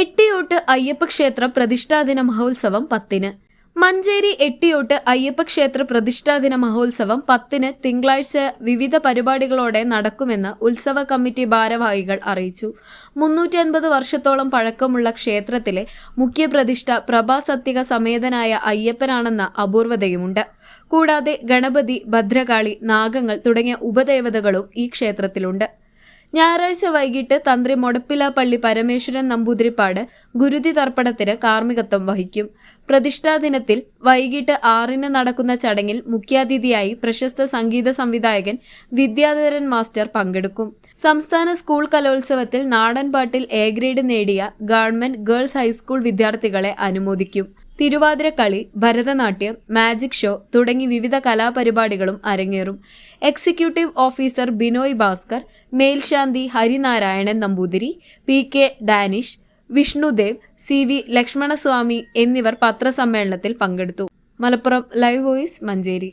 എട്ടിയോട്ട് അയ്യപ്പക്ഷേത്ര പ്രതിഷ്ഠാദിന മഹോത്സവം പത്തിന്. മഞ്ചേരി എട്ടിയോട്ട് അയ്യപ്പക്ഷേത്ര പ്രതിഷ്ഠാദിന മഹോത്സവം പത്തിന് തിങ്കളാഴ്ച വിവിധ പരിപാടികളോടെ നടക്കുമെന്ന് ഉത്സവ കമ്മിറ്റി ഭാരവാഹികൾ അറിയിച്ചു. മുന്നൂറ്റി അൻപത് വർഷത്തോളം പഴക്കമുള്ള ക്ഷേത്രത്തിലെ മുഖ്യപ്രതിഷ്ഠ പ്രഭാസത്യക സമേതനായ അയ്യപ്പനാണെന്ന അപൂർവതയുമുണ്ട്. കൂടാതെ ഗണപതി ഭദ്രകാളി നാഗങ്ങൾ തുടങ്ങിയ ഉപദേവതകളും ഈ ക്ഷേത്രത്തിലുണ്ട്. ഞായറാഴ്ച വൈകിട്ട് തന്ത്രി മൊടപ്പിലാപ്പള്ളി പരമേശ്വരൻ നമ്പൂതിരിപ്പാട് ഗുരുതി തർപ്പണത്തിന് കാർമ്മികത്വം വഹിക്കും. പ്രതിഷ്ഠാ ദിനത്തിൽ വൈകിട്ട് ആറിന് നടക്കുന്ന ചടങ്ങിൽ മുഖ്യാതിഥിയായി പ്രശസ്ത സംഗീത സംവിധായകൻ വിദ്യാധരൻ മാസ്റ്റർ പങ്കെടുക്കും. സംസ്ഥാന സ്കൂൾ കലോത്സവത്തിൽ നാടൻ പാട്ടിൽ എ ഗ്രേഡ് നേടിയ ഗവൺമെന്റ് ഗേൾസ് ഹൈസ്കൂൾ വിദ്യാർത്ഥികളെ അനുമോദിക്കും. തിരുവാതിരക്കളി ഭരതനാട്യം മാജിക് ഷോ തുടങ്ങി വിവിധ കലാപരിപാടികളും അരങ്ങേറും. എക്സിക്യൂട്ടീവ് ഓഫീസർ ബിനോയ് ഭാസ്കർ മേൽശാന്തി Harinarayanan Namboothiri P K Danish Vishnudev C V Lakshmanaswamy എന്നിവർ പത്രസമ്മേളനത്തിൽ പങ്കെടുത്തു. Malappuram live voice Manjeri.